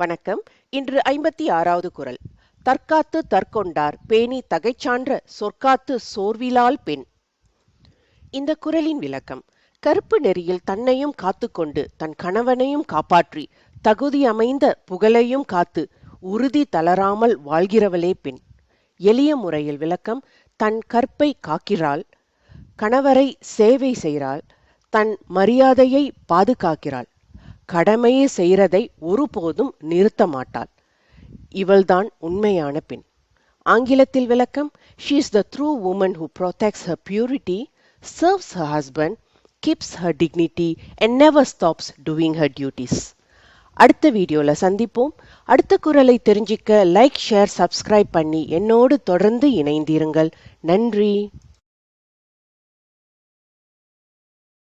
வணக்கம். இன்று ஐம்பத்தி ஆறாவது குரல். தற்காத்து தற்கொண்டார் பேணி தகைச்சான்ற சொற்காத்து சோர்விலால் பெண். இந்த குரலின் விளக்கம். கருப்பு நெறியில் தன்னையும் காத்துக்கொண்டு தன் கணவனையும் காப்பாற்றி தகுதி அமைந்த புகழையும் காத்து உறுதி தளராமல் வாழ்கிறவளே பெண். எளிய முறையில் விளக்கம். தன் கற்பை காக்கிறாள். கணவரை சேவை செய்கிறாள். தன் மரியாதையை பாதுகாக்கிறாள். கடமையை செய்கிறதை ஒருபோதும் நிறுத்த மாட்டாள். இவள்தான் உண்மையான பெண். ஆங்கிலத்தில் விளக்கம் she is the true woman who protects her purity serves her husband keeps her dignity and never stops doing her duties அடுத்த வீடியோவில் சந்திப்போம். அடுத்த குரலை தெரிஞ்சிக்க லைக் ஷேர் சப்ஸ்கிரைப் பண்ணி என்னோடு தொடர்ந்து இணைந்திருங்கள். நன்றி.